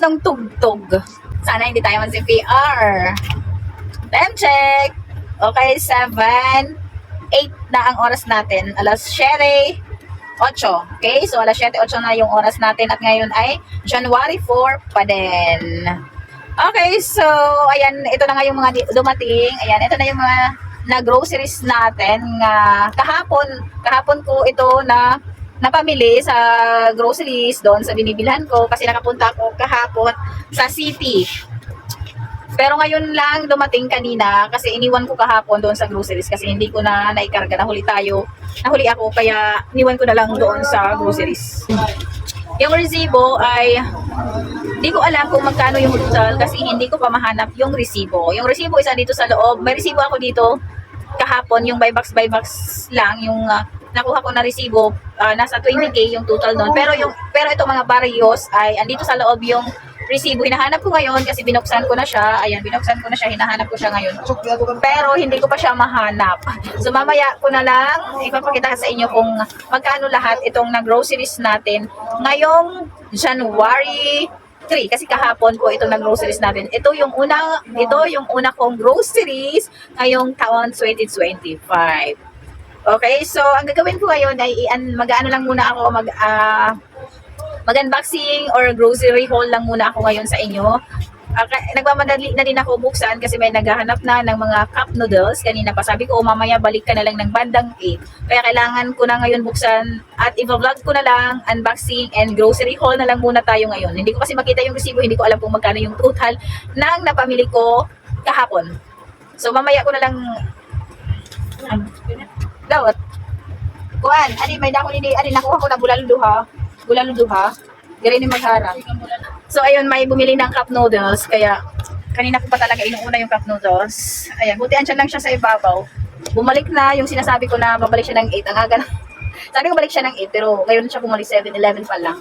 lakas ng tugtog. Sana hindi tayo man si PR. Time check. Okay, 7, 8 na ang oras natin. Alas 7, 8. Okay, so alas 7, 8 na yung oras natin at ngayon ay January 4 pa din. Okay, so ayan, ito na nga yung mga dumating. Ayan, ito na yung mga na groceries natin nga kahapon, kahapon ko ito na napamili sa groceries doon sa binibilhan ko kasi nakapunta ako kahapon sa city. Pero ngayon lang dumating kanina kasi iniwan ko kahapon doon sa groceries kasi hindi ko na naikarga. Nahuli tayo. Nahuli ako kaya iniwan ko na lang doon sa groceries. Yung resibo ay hindi ko alam kung magkano yung total kasi hindi ko pa mahanap yung resibo. Yung resibo isa dito sa loob. May resibo ako dito kahapon yung buy box buy box lang yung ah, nakuha ko na resibo ah, nasa 20k yung total noon. Pero yung pero itong mga barrios ay andito sa loob yung resibo. Hinahanap ko ngayon kasi binuksan ko na siya. Ayan, binuksan ko na siya. Hinahanap ko siya ngayon. Pero hindi ko pa siya mahanap. So mamaya ko na lang ipapakita sa inyo kung magkano lahat itong na groceries natin ngayong January 3 kasi kahapon po itong na groceries natin. Ito yung una ito yung una kong groceries ngayong taon 2025. Okay, so ang gagawin ko ngayon ay mag-ano lang muna ako mag ah, mag-unboxing or grocery haul lang muna ako ngayon sa inyo. Uh, nagmamadali na din ako buksan kasi may naghahanap na ng mga cup noodles. Kanina pa sabi ko, "Oh, mamaya balik ka na lang ng bandang 8. Kaya kailangan ko na ngayon buksan at i-vlog ko na lang, unboxing and grocery haul na lang muna tayo ngayon. Hindi ko kasi makita yung resibo, hindi ko alam kung magkano yung total ng napamili ko kahapon. So mamaya ko na lang Dawat. Kuan, ani may dako ni ani nakuha ko na bulalo duha. Bulalo duha. Diri ni magharang. So ayun, may bumili ng cup noodles kaya kanina ko pa talaga inuuna yung cup noodles. Ayan, buti andyan lang siya sa ibabaw. Bumalik na yung sinasabi ko na babalik siya ng 8. Ang aga na. Sabi ko balik siya ng 8 pero ngayon siya bumalik 7-11 pa lang.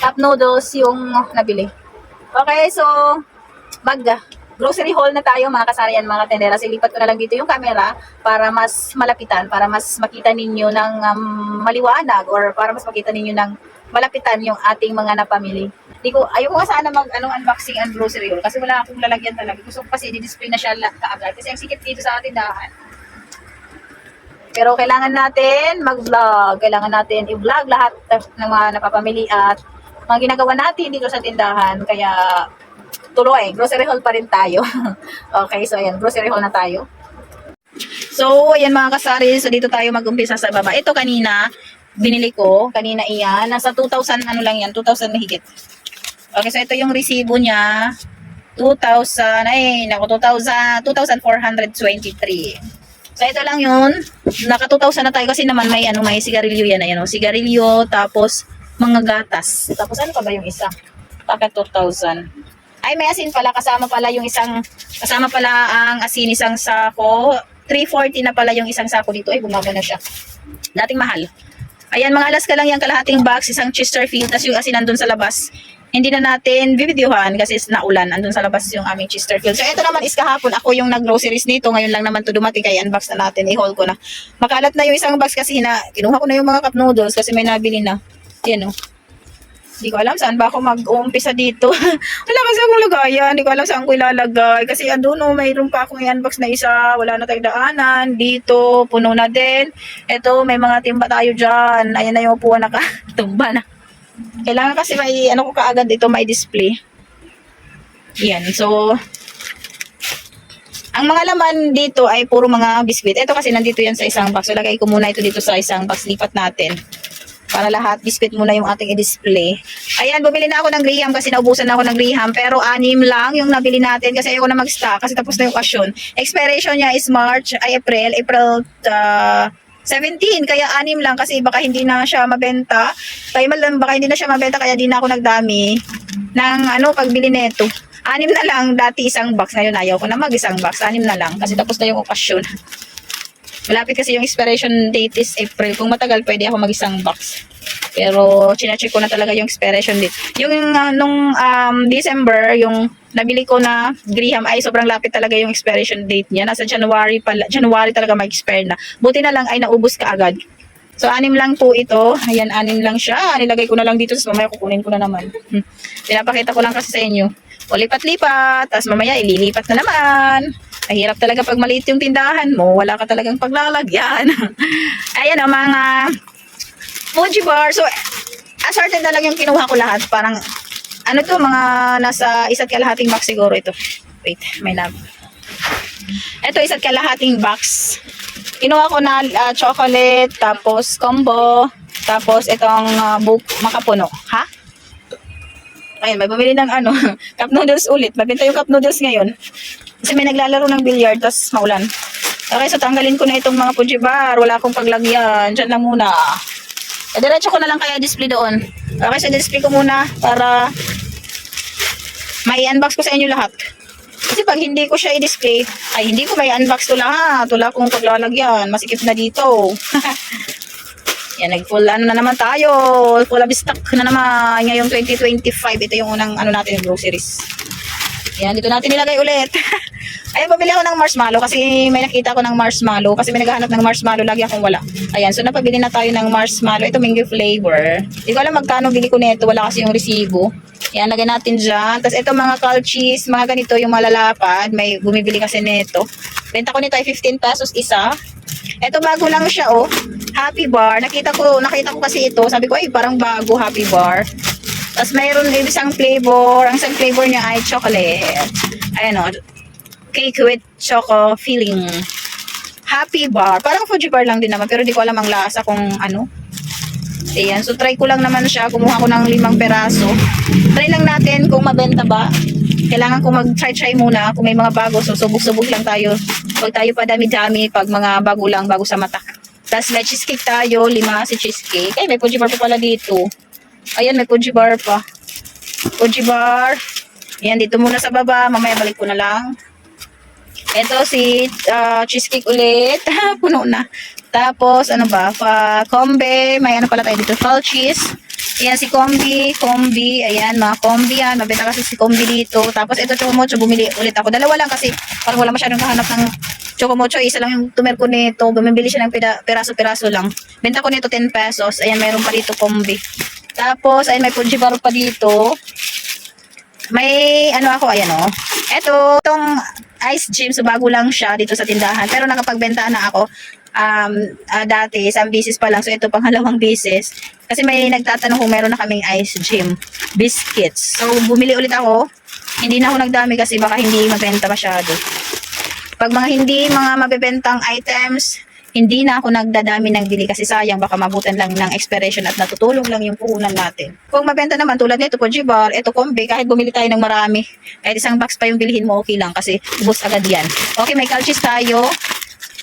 Cup noodles yung nabili. Okay, so mag grocery haul na tayo mga kasarian, mga tendera. Silipat ko na lang dito yung camera para mas malapitan, para mas makita ninyo ng um, maliwanag or para mas makita ninyo ng malapitan yung ating mga napamili. Di ko, ayoko nga sana mag anong unboxing and grocery haul kasi wala akong lalagyan talaga. Gusto ko kasi i-display na siya kaagad kasi ang sikip dito sa ating dahan. Pero kailangan natin mag-vlog. Kailangan natin i-vlog lahat ng mga napapamili at mga ginagawa natin dito sa tindahan. Kaya tuloy, grocery haul pa rin tayo. okay, so ayan, grocery haul na tayo. So, ayan mga kasari, so dito tayo mag-umpisa sa baba. Ito kanina, binili ko, kanina iyan, nasa 2,000 ano lang yan, 2,000 na higit. Okay, so ito yung resibo niya, 2,000, ay, naku, 2,000, 2,423. So, ito lang yun. Naka 2,000 na tayo kasi naman may, ano, may sigarilyo yan. Ayan, o, sigarilyo, tapos mga gatas. Tapos ano pa ba yung isa? Bakit 2,000? Ay, may asin pala. Kasama pala yung isang, kasama pala ang asin isang sako. 340 na pala yung isang sako dito. Ay, bumaba na siya. Dating mahal. Ayan, mga alas ka lang yung kalahating box, isang Chesterfield, tapos yung asin nandun sa labas. Hindi na natin bibidyohan kasi is naulan. Andun sa labas yung aming Chesterfield. So, ito naman is kahapon. Ako yung nag-groceries nito. Ngayon lang naman to dumating kaya unbox na natin. I-haul ko na. Makalat na yung isang box kasi hina, kinuha ko na yung mga cup noodles kasi may nabili na. Yan o. Hindi ko alam saan ba ako mag-uumpisa dito. Wala kasi akong lagayan. Hindi ko alam saan ko ilalagay. Kasi andun no, mayroon pa akong i-unbox na isa. Wala na tayong daanan. Dito, puno na din. Ito, may mga timba tayo dyan. Ayan na yung upuan na ka. Tumba na. Kailangan kasi may, ano ko kaagad dito, may display. Yan. So, ang mga laman dito ay puro mga biskwit. Ito kasi nandito yan sa isang box. So, lagay ko muna ito dito sa isang box. Lipat natin. Para lahat, biscuit muna yung ating i-display. Ayan, bumili na ako ng graham kasi naubusan na ako ng graham. Pero anim lang yung nabili natin kasi ayoko na mag-stock kasi tapos na yung okasyon. Expiration niya is March, ay April, April uh, 17. Kaya anim lang kasi baka hindi na siya mabenta. Kaya mal baka hindi na siya mabenta kaya di na ako nagdami ng ano pagbili nito. Anim na lang, dati isang box. Ngayon ayaw ko na mag isang box. Anim na lang kasi tapos na yung okasyon. Malapit kasi yung expiration date is April. Kung matagal, pwede ako mag-isang box. Pero, chine-check ko na talaga yung expiration date. Yung uh, nung um, December, yung nabili ko na Graham ay sobrang lapit talaga yung expiration date niya. Nasa January pala, January talaga mag-expire na. Buti na lang ay naubos ka agad. So, anim lang po ito. Ayan, anim lang siya. Nilagay ko na lang dito. Tapos mamaya kukunin ko na naman. Hmm. Pinapakita ko lang kasi sa inyo. O, lipat-lipat. Tapos mamaya ililipat na naman. Mahirap talaga pag maliit yung tindahan mo. Wala ka talagang paglalagyan. Ayan o, mga Fuji bar. So, assorted na lang yung kinuha ko lahat. Parang, ano to, mga nasa isa't kalahating box siguro ito. Wait, may lab. Ito, isa't kalahating box. Kinuha ko na ah, chocolate, tapos combo, tapos itong uh, book, makapuno. Ha? Ayun, may bumili ng ano, cup noodles ulit. Mabenta yung cup noodles ngayon. Kasi may naglalaro ng billiard, tapos maulan. Okay, so tanggalin ko na itong mga Fuji bar. Wala akong paglagyan. Diyan lang muna. E, diretso ko na lang kaya display doon. Okay, so display ko muna para may unbox ko sa inyo lahat. Kasi pag hindi ko siya i-display, ay hindi ko may unbox to lahat. Wala akong paglalagyan. Masikip na dito. Yan, nag-full ano na naman tayo. Full of stock na naman. Ngayong 2025, ito yung unang ano natin, groceries. Yan, dito natin nilagay ulit. Ayun, pabili ako ng marshmallow kasi may nakita ko ng marshmallow. Kasi may naghahanap ng marshmallow, lagi akong wala. Ayan, so napabili na tayo ng marshmallow. Ito, mango flavor. Hindi ko alam magkano bili ko nito. Wala kasi yung resibo. Yan, lagyan natin dyan. Tapos ito mga call cheese, mga ganito yung malalapad. May bumibili kasi nito. Benta ko nito ay 15 pesos isa. Ito bago lang siya oh. Happy bar. Nakita ko, nakita ko kasi ito. Sabi ko ay parang bago happy bar. Tapos mayroon din isang flavor. Ang isang flavor niya ay chocolate. Ayan o. Cake with choco filling. Happy bar. Parang Fuji bar lang din naman. Pero di ko alam ang lasa kung ano. Ayan. So try ko lang naman siya. Kumuha ko ng limang peraso. Try lang natin kung mabenta ba. Kailangan ko mag-try-try muna. Kung may mga bago. So subok-subok lang tayo. Huwag tayo pa dami-dami pag mga bago lang. Bago sa mata. Tapos may cheesecake tayo. Lima si cheesecake. Ay, may Fuji bar pa pala dito. Ayan, may Fuji bar pa. Fuji bar. Ayan, dito muna sa baba. Mamaya balik ko na lang. Ito si ah, cheesecake ulit. Puno na. Tapos, ano ba? Pa, kombe. May ano pala tayo dito. Fall cheese. Ayan si kombi. Kombi. Ayan, mga kombi yan. Mabenta kasi si kombi dito. Tapos, ito chocomocho. Bumili ulit ako. Dalawa lang kasi parang wala masyadong kahanap ng chocomocho. Isa lang yung tumer ko nito. Bumibili siya ng pira- piraso-piraso lang. Benta ko nito 10 pesos. Ayan, mayroon pa dito kombi. Tapos, ayan, may Fuji bar pa dito. May, ano ako, ayan o. Ito, itong ice gym, so bago lang siya dito sa tindahan. Pero nakapagbenta na ako um, ah, dati, isang bisis pa lang. So, ito pangalawang bisis. Kasi may nagtatanong kung meron na kaming ice gym biscuits. So, bumili ulit ako. Hindi na ako nagdami kasi baka hindi mabenta masyado. Pag mga hindi mga mabebentang items, hindi na ako nagdadami ng bili kasi sayang baka mabutan lang ng expiration at natutulog lang yung puhunan natin. Kung mabenta naman tulad nito po bar, ito kombi, kahit bumili tayo ng marami, kahit isang box pa yung bilhin mo, okay lang kasi ubos agad yan. Okay, may calchis tayo.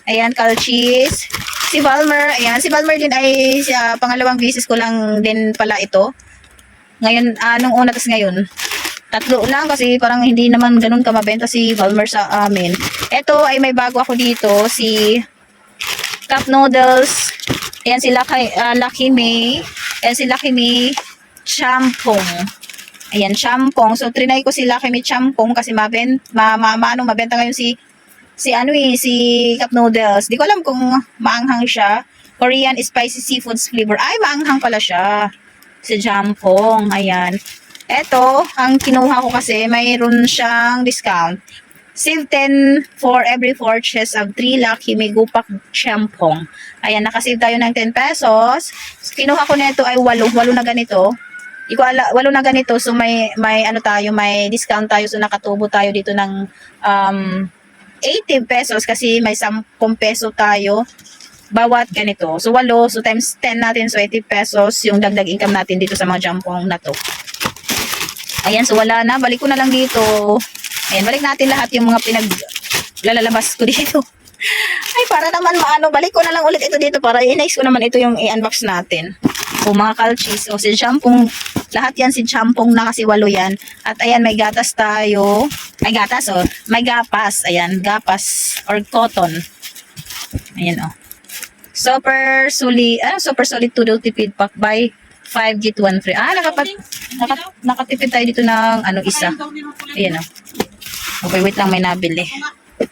Ayan, calchis. Si Valmer, ayan, si Valmer din ay siya, pangalawang bisis ko lang din pala ito. Ngayon, anong una tas ngayon? Tatlo lang kasi parang hindi naman ganun kamabenta si Valmer sa amin. Ito ay may bago ako dito, si cup noodles. Ayan si Lucky, ah, Lucky May. Ayan si Lucky May champong. Ayan, champong. So, trinay ko si Lucky May champong kasi maben, ma, ma, ma, ano, mabenta ngayon si si ano eh, si cup noodles. Di ko alam kung maanghang siya. Korean spicy seafoods flavor. Ay, maanghang pala siya. Si champong. Ayan. Eto, ang kinuha ko kasi, mayroon siyang discount. Save 10 for every purchase of 3 Lucky May Gupak Champong. Ayan, nakasave tayo ng 10 pesos. Kinuha ko nito ay 8, 8 na ganito. Di ala, 8 na ganito. So may may ano tayo, may discount tayo. So nakatubo tayo dito ng um 80 pesos kasi may 10 peso tayo bawat ganito. So 8, so times 10 natin, so 80 pesos yung dagdag income natin dito sa mga jampong na to. Ayan, so wala na. Balik ko na lang dito. Ayan, balik natin lahat yung mga pinag lalalabas ko dito. Ay, para naman maano, balik ko na lang ulit ito dito para i-next ko naman ito yung i-unbox natin. O mga kalchis, o si shampoo, lahat yan si shampoo na kasi walo yan. At ayan, may gatas tayo. Ay, gatas, oh. May gapas. Ayan, gapas or cotton. Ayan, oh. Super solid, ah, super solid to tipid pack by 5 get 1 free. Ah, nakapat, nakat, nakatipid tayo dito ng ano isa. Ayan, oh. Okay, wait lang, may nabili.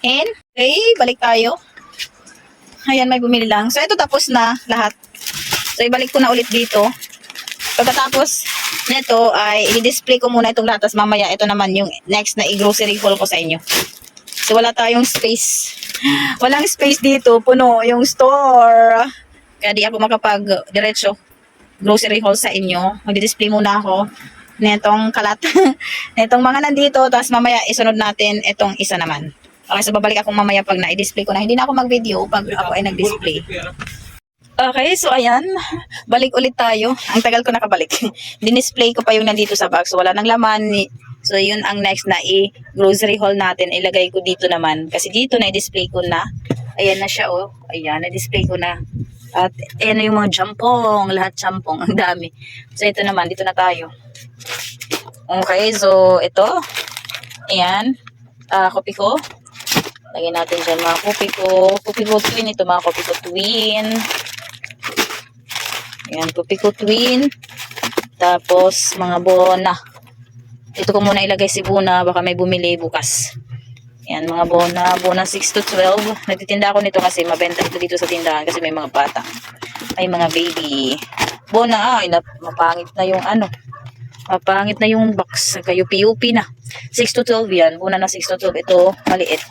And, okay, balik tayo. Ayan, may bumili lang. So, ito tapos na lahat. So, ibalik ko na ulit dito. Pagkatapos nito ay i-display ko muna itong lahat. Tapos mamaya, ito naman yung next na i-grocery haul ko sa inyo. So, wala tayong space. Walang space dito. Puno yung store. Kaya di ako makapag diretso grocery haul sa inyo. Magdi-display muna ako netong kalat. netong mga nandito. Tapos mamaya isunod natin itong isa naman. Okay, so babalik ako mamaya pag na-display ko na. Hindi na ako mag-video pag ako ay nag-display. Okay, so ayan. Balik ulit tayo. Ang tagal ko nakabalik. Dinisplay ko pa yung nandito sa box. So wala nang laman. So yun ang next na i-grocery haul natin. Ilagay ko dito naman. Kasi dito na i-display ko na. Ayan na siya oh. Ayan, na-display ko na. At ayan na yung mga jampong. Lahat jampong. Ang dami. So ito naman. Dito na tayo. Okay, so ito. Ayan. Ah, kopi ko. Lagyan natin dyan mga kopi ko. Kopi ko twin ito mga kopi ko twin. Ayan, kopi ko twin. Tapos mga bona. Ito ko muna ilagay si Bona. Baka may bumili bukas. Ayan, mga bona. Bona 6 to 12. Nagtitinda ako nito kasi mabenta ito dito sa tindahan kasi may mga bata. May mga baby. Bona, ay, nap- mapangit na yung ano. Mapangit na yung box. PUP na. 6 to 12 yan. Buna na 6 to 12. Ito, maliit.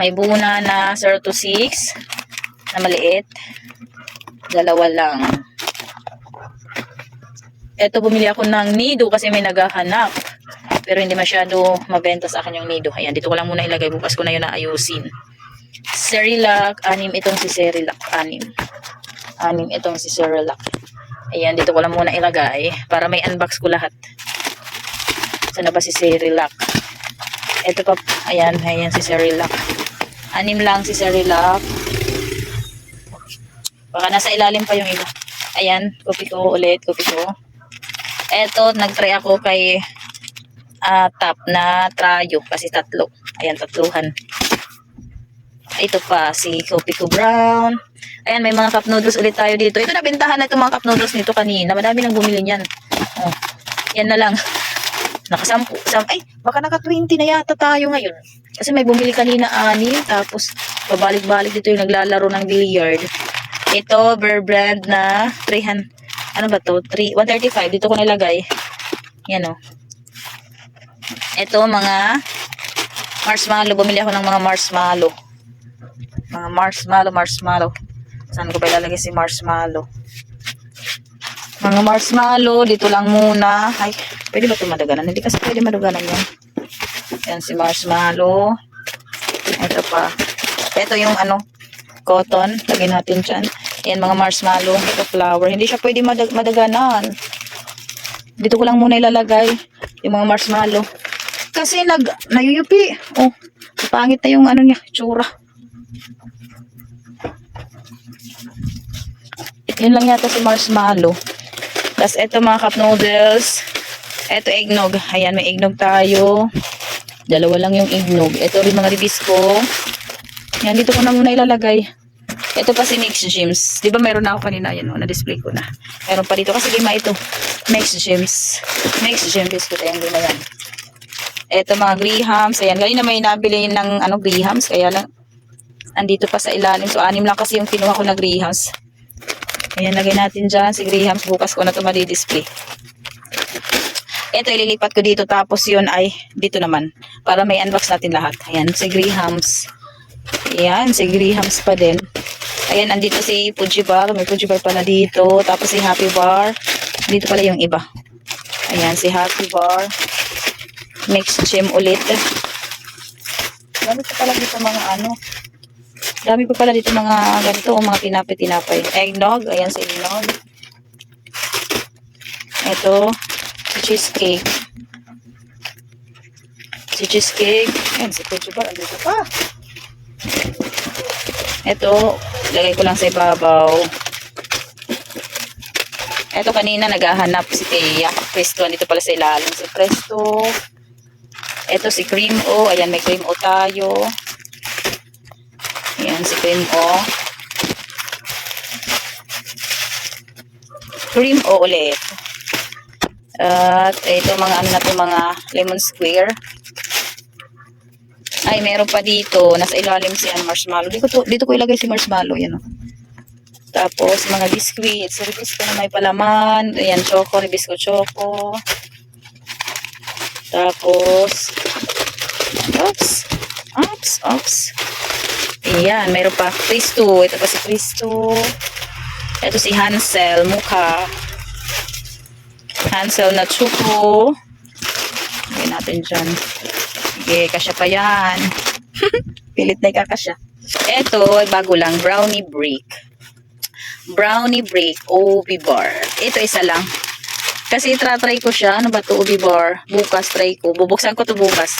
May buna na 0 to 6 na maliit. Dalawa lang. Ito, bumili ako ng nido kasi may naghahanap. Pero hindi masyado mabenta sa akin yung nido. Ayan, dito ko lang muna ilagay. Bukas ko na yun naayusin. Cerilac, anim itong si Cerilac, anim. Anim itong si Cerilac. Ayan, dito ko lang muna ilagay para may unbox ko lahat. Saan na ba si Cerilac? Ito pa, ayan, ayan si Cerilac. Anim lang si Cerilac. Baka nasa ilalim pa yung iba. Ayan, copy ko ulit, copy ko. Eto, nag-try ako kay ah, tap na trayo kasi tatlo. Ayan, tatluhan. Ito pa, si Kopi ko Brown. Ayan, may mga cup noodles ulit tayo dito. Ito nabentahan na itong mga cup noodles nito kanina. Madami nang bumili niyan. Oh, yan na lang. Nakasampu. Sam ay, baka naka-20 na yata tayo ngayon. Kasi may bumili kanina anim. Tapos, pabalik-balik dito yung naglalaro ng billiard. Ito, Bear Brand na 300. Ano ba to? 3, 135. Dito ko nilagay. Yan o. Ito, mga marshmallow. Bumili ako ng mga marshmallow. Mga marshmallow, marshmallow. Saan ko ba ilalagay si marshmallow? Mga marshmallow, dito lang muna. Ay, pwede ba ito madaganan? Hindi kasi pwede madaganan yan. Yan si marshmallow. Ito pa. Ito yung ano, cotton. Lagyan natin dyan. Yan mga marshmallow. Ito flour. Hindi siya pwede madag madaganan. Dito ko lang muna ilalagay yung mga marshmallow. Kasi nag, nayuyupi. Oh, pangit na yung ano niya, tsura. Yun lang yata si marshmallow. Tapos ito mga cup noodles. Ito eggnog. Ayan, may eggnog tayo. Dalawa lang yung eggnog. Ito rin mga ribisco. Yan, dito ko na muna ilalagay. Ito pa si Mix Gyms. Di ba meron na ako kanina? Yan o, na-display ko na. Meron pa dito kasi lima ito. Mix Gyms. Mix Gyms biscuit. Ayan, lima yan. Ito mga grahams. Ayan, kanina may nabili ng ano, grahams. Kaya lang, andito pa sa ilalim. So, anim lang kasi yung kinuha ko na grahams. Ayan, lagay natin dyan si grahams. Bukas ko na ito madi-display. Ito, ililipat ko dito. Tapos yun ay dito naman. Para may unbox natin lahat. Ayan, si grahams. Ayan, si grahams pa din. Ayan, andito si Fuji Bar. May Fuji Bar pala dito. Tapos si Happy Bar. Dito pala yung iba. Ayan, si Happy Bar. Mixed gym ulit. Dami pa pala dito mga ano. Dami pa pala dito mga ganito. O mga tinapay-tinapay. Eggnog. Ayan si eggnog. Ito. Cheesecake. Si cheesecake. Ayan, si Fuji Bar. Andito pa. Ito, lagay ko lang sa ibabaw. Ito kanina naghahanap si Thea. Presto, dito pala sa ilalim si Presto. Ito si Cream O. Ayan, may Cream O tayo. Ayan, si Cream O. Cream O ulit. At ito mga ano na to, mga lemon square. Ay, meron pa dito. Nasa ilalim si ano, marshmallow. Dito, to, dito ko ilagay si marshmallow. Yan o. Tapos, mga biscuits. Ribisco na may palaman. Ayan, choco, ribisco choco. Tapos, oops, oops, oops. Ayan, mayroon pa Cristo. Ito pa si Cristo. Ito si Hansel, mukha. Hansel na chuko. Lagyan natin dyan. Sige, kasya pa yan. Pilit na ikakasya. Ito, bago lang, brownie brick. Brownie brick, OB bar. Ito isa lang. Kasi tra-try ko siya. Ano ba to OB bar? Bukas try ko. Bubuksan ko to bukas.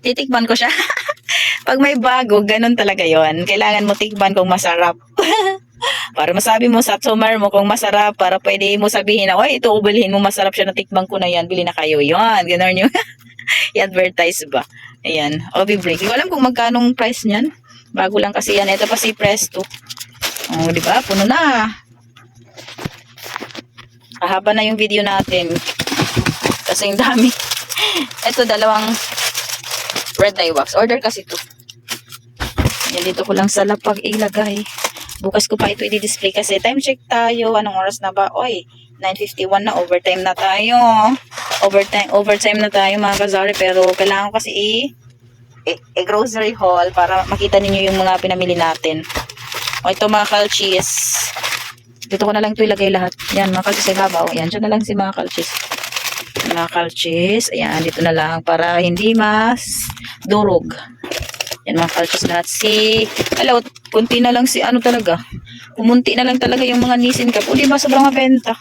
Titikman ko siya. Pag may bago, ganun talaga yon. Kailangan mo tikman kung masarap. para masabi mo sa summer mo kung masarap, para pwede mo sabihin na, oy, ito ubilhin mo, masarap siya, natikman ko na yan, bili na kayo. Yon, ganun yung i-advertise ba. Ayan, OB break. Hindi alam kung magkanong price niyan. Bago lang kasi yan. Ito pa si Presto. Oh, di ba? Puno na. Kahaba na yung video natin. Kasi yung dami. Ito, dalawang red dye wax. Order kasi to. Yan, dito ko lang sa lapag ilagay. Bukas ko pa ito i-display kasi time check tayo. Anong oras na ba? Oy, 9.51 na. Overtime na tayo. Overtime, overtime na tayo mga kazari. Pero kailangan ko kasi i- i- i-grocery haul para makita ninyo yung mga pinamili natin. O ito mga kalchis. Dito ko na lang ito ilagay lahat. Yan, mga kalchis sa babaw. Yan, dyan na lang si mga kalchis. Mga kalchis. Ayan, dito na lang para hindi mas durog. Yan mga kalchis lahat. Si, hello, kunti na lang si ano talaga. Kumunti na lang talaga yung mga nisin ka. O, di ba sobrang mabenta?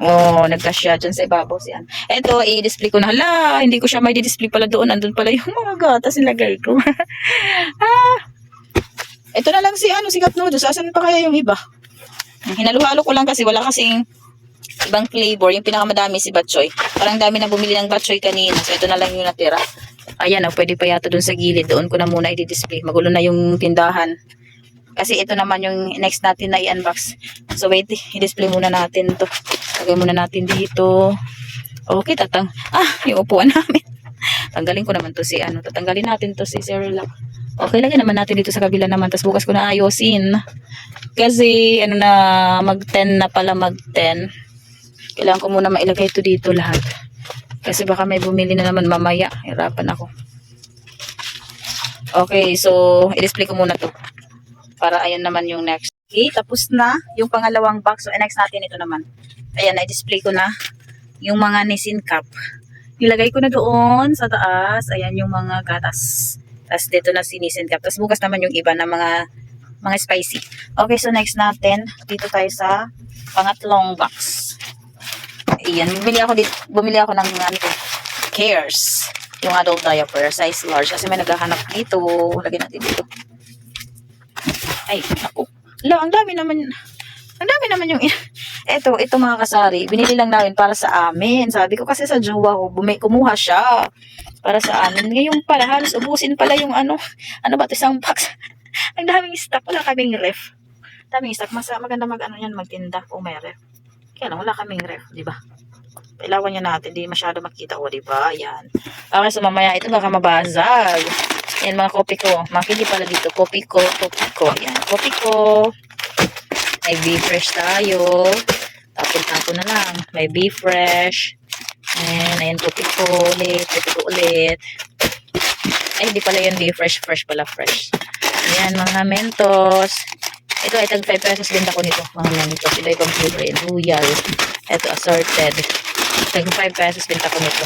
Oh, nagkasya dyan sa ibabaw siyan. Ito, i-display ko na. Hala, hindi ko siya may display pala doon. Andun pala yung mga gatas nilagay ko. ah, ito na lang si ano, si Cup Noodles. Asan pa kaya yung iba? Hinaluhalo ko lang kasi wala kasing ibang flavor. Yung pinakamadami si Batchoy. Parang dami na bumili ng Batchoy kanina. So, ito na lang yung natira. Ayan, oh, pwede pa yata doon sa gilid. Doon ko na muna i-display. Magulo na yung tindahan. Kasi ito naman yung next natin na i-unbox. So, wait. I-display muna natin to. Lagay muna natin dito. Okay, tatang. Ah, yung upuan namin. Tanggalin ko naman to si ano. Tatanggalin natin to si Cerelac. Okay, lagyan naman natin dito sa kabila naman. Tapos bukas ko na ayusin. Kasi, ano na, mag-10 na pala mag-10. Kailangan ko muna mailagay ito dito lahat. Kasi baka may bumili na naman mamaya. Hirapan ako. Okay, so, i-display ko muna to. Para ayun naman yung next. Okay, tapos na yung pangalawang box. So, next natin ito naman. Ayan, i-display ko na yung mga Nissin cup. Nilagay ko na doon sa taas. Ayan yung mga gatas. Tapos dito na si Nissin cup. Tapos bukas naman yung iba na mga mga spicy. Okay, so next natin, dito tayo sa pangatlong box. Ayan, bumili ako dito, bumili ako ng ano, cares. Yung adult diaper, size large. Kasi may naghahanap dito. Lagyan natin dito. Ay, ako. Ala, ang dami naman. Ang dami naman yung... Eto, ito mga kasari. Binili lang namin para sa amin. Sabi ko kasi sa jowa ko, bumi, kumuha siya. Para sa amin. Ngayon pala, halos ubusin pala yung ano. Ano ba? Isang box. ang daming stock. Wala kaming ref. Daming stock. Mas maganda mag ano yan, magtinda. O may ref. Kaya lang, wala kaming ref. di ba? Kailangan niya natin. Di masyado makita. O, di ba? Yan. Okay, so mamaya ito baka mabazag. Yan mga kopi ko. Makili pala dito. Kopi ko, kopi ko. Yan, kopi ko. May beef fresh tayo. Tapon-tapon na lang. May beef fresh. And, ayan, kopi ko ulit. Kopi ko ulit. Ay, hindi pala yun beef fresh. Fresh pala fresh. Ayan, mga mentos. Ito ay tag 5 pesos din ako nito. Mga mentos. Ito ay computer. Ayan, royal. Ito, assorted. Tag 5 pesos din ako nito.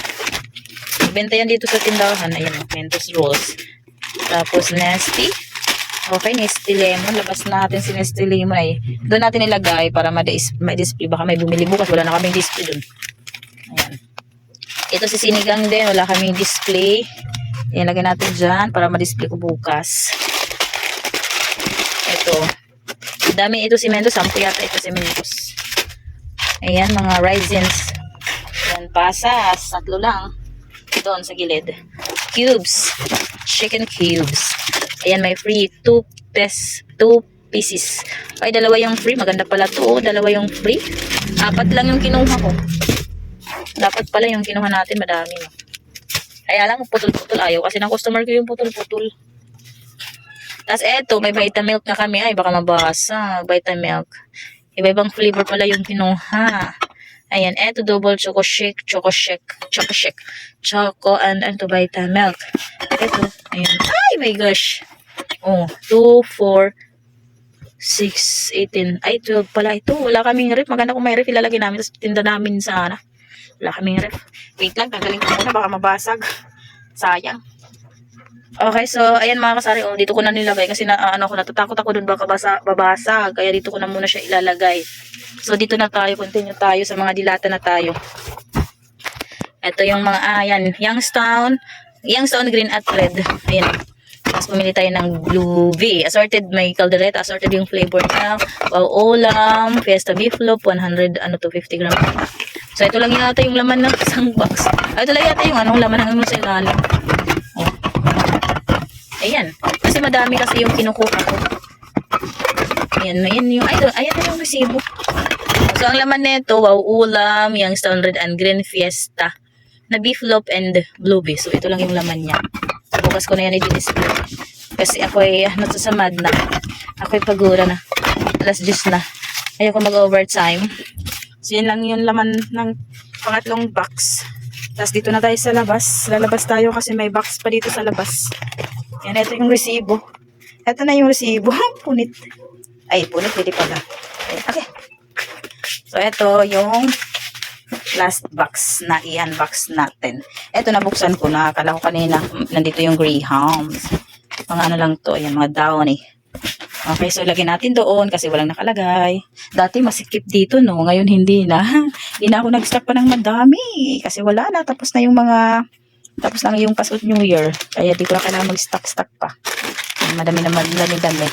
Benta yan dito sa tindahan. Ayan, mentos rolls. Tapos, nasty. Okay, Nesty Lemon. Labas natin si Nesty Lemon ay doon natin ilagay para ma-dis- ma-display. Baka may bumili bukas. Wala na kaming display doon. Ayan. Ito si Sinigang din. Wala kaming display. Ayan, lagay natin dyan para ma-display ko bukas. Ito. Dami ito si Mentos. Sampo yata ito si Mentos. Ayan, mga raisins. Ayan, pasas. Tatlo lang. Doon sa gilid. Cubes. Chicken cubes. Ayan, may free. Two pes, two pieces. Ay, dalawa yung free. Maganda pala to. Dalawa yung free. Apat lang yung kinuha ko. Dapat pala yung kinuha natin. Madami, no? Kaya lang, putol-putol ayaw. Kasi ng customer ko yung putol-putol. Tapos eto, may Vitamilk na kami. Ay, baka mabasa. Vitamilk. Iba-ibang flavor pala yung kinuha. Ayan, eto double choco shake, choco shake, choco shake, choco and and to Vitamilk. Eto, ayan. Ay, my gosh. Oh, 2, 4, 6, 18. Ay, 12 pala ito. Wala kaming ref. Maganda kung may ref, ilalagay namin. Tapos tinda namin sa, ano. Wala kaming ref. Wait lang, gagaling ko muna. Baka mabasag. Sayang. Okay, so, ayan mga kasari. Oh, dito ko na nilagay kasi na, ano ko, natatakot ako dun baka basa, babasag. Kaya dito ko na muna siya ilalagay. So, dito na tayo. Continue tayo sa mga dilata na tayo. Ito yung mga, ayan, Youngstown, Youngstown Green at Red. Ayan. Tapos pumili tayo ng Blue V. Assorted, may caldereta. Assorted yung flavor niya. Wow, Olam, Fiesta Beef Loaf, 100, ano to, 50 gram. So, ito lang yata yung laman ng isang box. Ah, ito lang yata yung anong laman ng ano sa ilalim. Oh. Ayan. Kasi madami kasi yung kinukuha ko. Ayan, ayan yung, ay, ayan yung resibo. So, ang laman nito, wow, ulam, Youngstown Red and Green Fiesta na beef loaf and blue bee. So, ito lang yung laman niya. So, bukas ko na yan i-display. Kasi ako ay nagsasamad na. Ako ay pagura na. Alas 10 na. Ayoko mag-overtime. So, yun lang yung laman ng pangatlong box. Tapos dito na tayo sa labas. Lalabas tayo kasi may box pa dito sa labas. Yan, ito yung resibo. Ito na yung resibo. punit. Ay, punit. Hindi pala. Okay. So, ito yung last box na i-unbox natin. Ito, nabuksan ko na. Akala ko kanina, nandito yung Greyhounds. Mga ano lang to. Ayan, mga downy. Okay, so lagyan natin doon kasi walang nakalagay. Dati masikip dito, no? Ngayon hindi na. Hindi na ako nag-stock pa ng madami. Kasi wala na. Tapos na yung mga... Tapos na yung Pasko New Year. Kaya di ko na kailangan mag-stock-stock pa. Madami na madami-dami.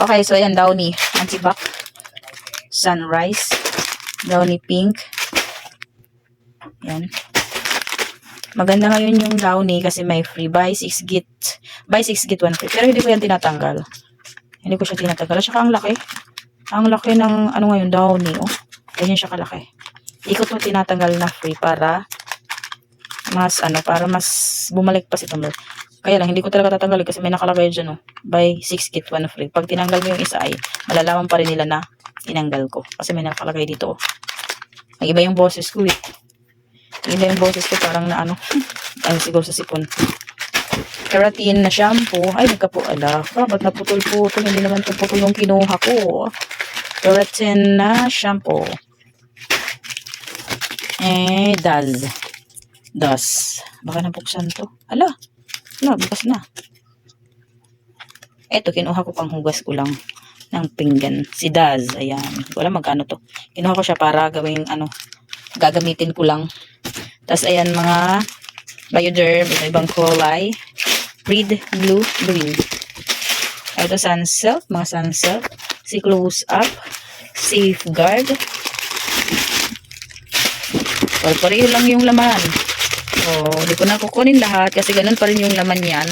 Okay, so ayan, Downy. Antibac. Sunrise. Downy Pink. Yan. Maganda ngayon yung Downy kasi may free buy 6 get. Buy 6 get 1 free. Pero hindi ko yan tinatanggal. Hindi ko siya tinatanggal. At saka ang laki. Ang laki ng ano ngayon, Downy. Oh. Ganyan siya kalaki. Hindi ko to tinatanggal na free para mas ano, para mas bumalik pa si Tumblr. Kaya lang, hindi ko talaga tatanggalin kasi may nakalagay dyan, oh. Buy 6 get 1 free. Pag tinanggal mo yung isa ay, malalaman pa rin nila na tinanggal ko. Kasi may nakalagay dito, oh. May iba yung boses ko, eh. Yung iba yung boses ko parang na ano, ano siguro sa sipon. Keratin na shampoo. Ay, nagkapuala ka. Ba't naputol-putol? Hindi naman ito putol yung kinuha ko. Keratin na shampoo. Eh, Daz. Das. Baka nabuksan to. Ala. Ala, bukas na. Eto, kinuha ko pang hugas ko lang ng pinggan. Si Daz. Ayan. Wala magkano to. Kinuha ko siya para gawing ano, gagamitin ko lang. Tapos, ayan, mga Bioderm, iba-ibang kulay. Red, blue, green. Ito, sunsilk, mga sunsilk. Si close up. Safeguard. Well, pareho lang yung laman. Oh, di ko na kukunin lahat kasi ganun pa rin yung laman yan.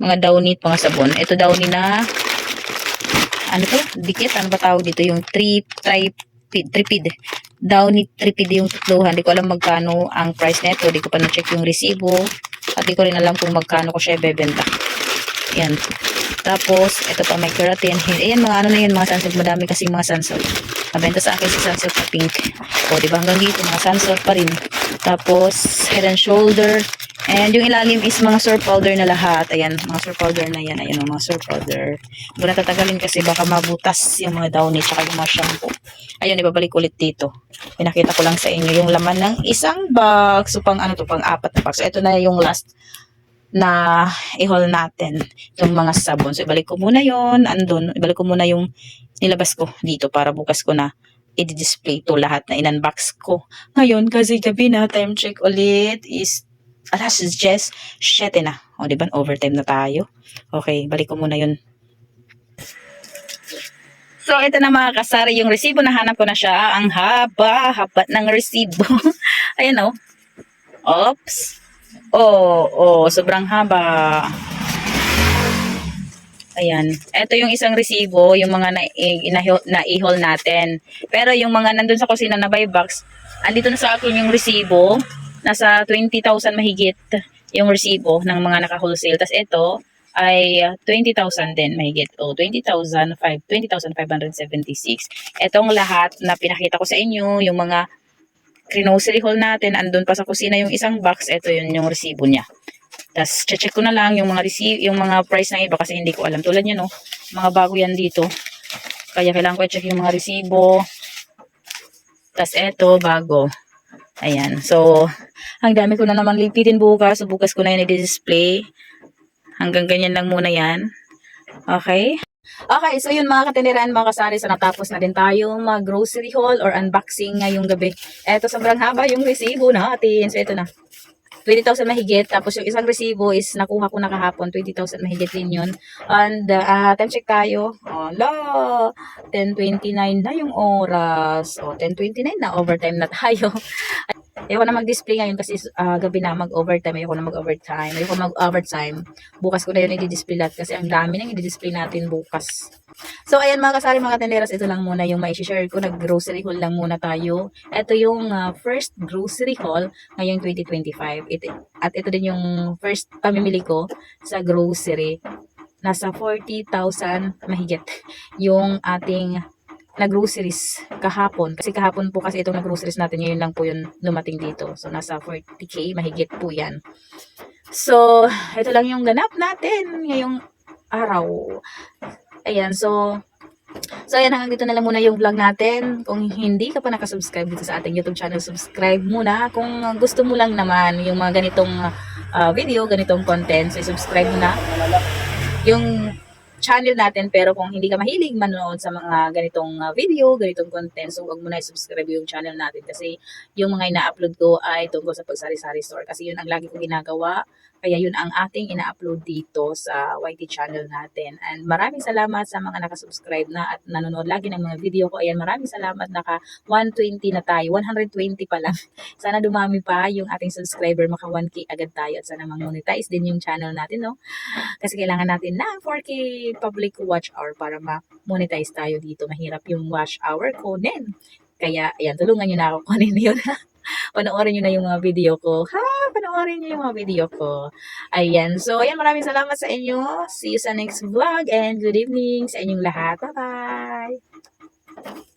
Mga downy mga sabon. Ito downy na ano to? Dikit. Ano ba tawag dito? Yung trip, tripid, tripid. Downy tripid yung tatluhan. Di ko alam magkano ang price nito. Di ko pa na-check yung resibo. At di ko rin alam kung magkano ko siya bebenta. Yan. Tapos, ito pa may keratin. Ayan, mga ano na yun, mga sunsilk. Madami kasing mga sunsilk. Nabenta sa akin si sunsilk na pink. O, di hanggang dito, mga sunsilk pa rin. Tapos, head and shoulder. And yung ilalim is mga sur powder na lahat. Ayan, mga sur powder na yan. Ayan, mga sur powder. Hindi ko natatagalin kasi baka mabutas yung mga downy tsaka yung mga shampoo. Ayun, ibabalik ulit dito. Pinakita ko lang sa inyo yung laman ng isang box. So, pang ano to, pang apat na box. Ito na yung last na i-haul natin yung mga sabon. So, ibalik ko muna yon andun. Ibalik ko muna yung nilabas ko dito para bukas ko na i-display to lahat na in-unbox ko. Ngayon, kasi gabi na, time check ulit is alas 10, 7 na. O, di ba? Overtime na tayo. Okay, balik ko muna yun. So, ito na mga kasari, yung resibo, nahanap ko na siya. Ang haba, haba ng resibo. Ayan o. Oops. Oh, oh, sobrang haba. Ayan. Ito yung isang resibo, yung mga na- na-i-haul natin. Pero yung mga nandun sa kusina na buy box, andito na sa akin yung resibo. Nasa 20,000 mahigit yung resibo ng mga naka-wholesale. Tapos ito, ay ah, 20,000 din mahigit. O, 20,000, 20,576. Itong lahat na pinakita ko sa inyo, yung mga grocery haul natin, andun pa sa kusina yung isang box, ito yun yung resibo niya. Tapos, check ko na lang yung mga receive, yung mga price ng iba kasi hindi ko alam. Tulad niya, no? Mga bago yan dito. Kaya kailangan ko i-check yung mga resibo. Tapos, eto, bago. Ayan. So, ang dami ko na naman lipitin bukas. Bukas ko na yun i-display. Hanggang ganyan lang muna yan. Okay? Okay, so yun mga katiniran, mga kasari, so natapos na din tayo mag-grocery haul or unboxing ngayong gabi. Eto, sobrang haba yung resibo natin. So, ito na. 20,000 mahigit. Tapos yung isang resibo is nakuha ko na kahapon. 20,000 mahigit din yun. And uh, time check tayo. Oh, la, 10.29 na yung oras. O, 10.29 na. Overtime na tayo. Ayoko na mag-display ngayon kasi ah, gabi na mag-overtime. Ayoko na mag-overtime. Ayoko mag-overtime. Bukas ko na yun i-display lahat kasi ang dami nang i-display natin bukas. So, ayan mga kasari, mga tenderas, ito lang muna yung may share ko. Nag-grocery haul lang muna tayo. Ito yung ah, first grocery haul ngayong 2025. Ito, at ito din yung first pamimili ko sa grocery. Nasa 40,000 mahigit yung ating na-groceries kahapon. Kasi kahapon po kasi itong na-groceries natin, ngayon lang po yun lumating dito. So, nasa 40k, mahigit po yan. So, ito lang yung ganap natin ngayong araw. Ayan, so, so ayan, hanggang dito na lang muna yung vlog natin. Kung hindi ka pa nakasubscribe dito sa ating YouTube channel, subscribe muna. Kung gusto mo lang naman yung mga ganitong ah, video, ganitong content, so subscribe mo na yung channel natin pero kung hindi ka mahilig manonood sa mga ganitong ah, video, ganitong content, so wag mo na i-subscribe yung channel natin kasi yung mga ina-upload ko ay tungkol sa pagsari-sari store kasi yun ang lagi kong ginagawa. Kaya yun ang ating ina-upload dito sa YT channel natin. And maraming salamat sa mga nakasubscribe na at nanonood lagi ng mga video ko. Ayan, maraming salamat. Naka 120 na tayo. 120 pa lang. Sana dumami pa yung ating subscriber. Maka 1K agad tayo at sana ma-monetize din yung channel natin, no? Kasi kailangan natin ng 4K public watch hour para ma-monetize tayo dito. Mahirap yung watch hour kunin. Kaya, ayan, tulungan nyo na ako kunin yun. Panoorin nyo na yung mga video ko. Ha? Panoorin nyo yung mga video ko. Ayan. So, ayan, maraming salamat sa inyo. See you sa next vlog and good evening sa inyong lahat. Bye-bye!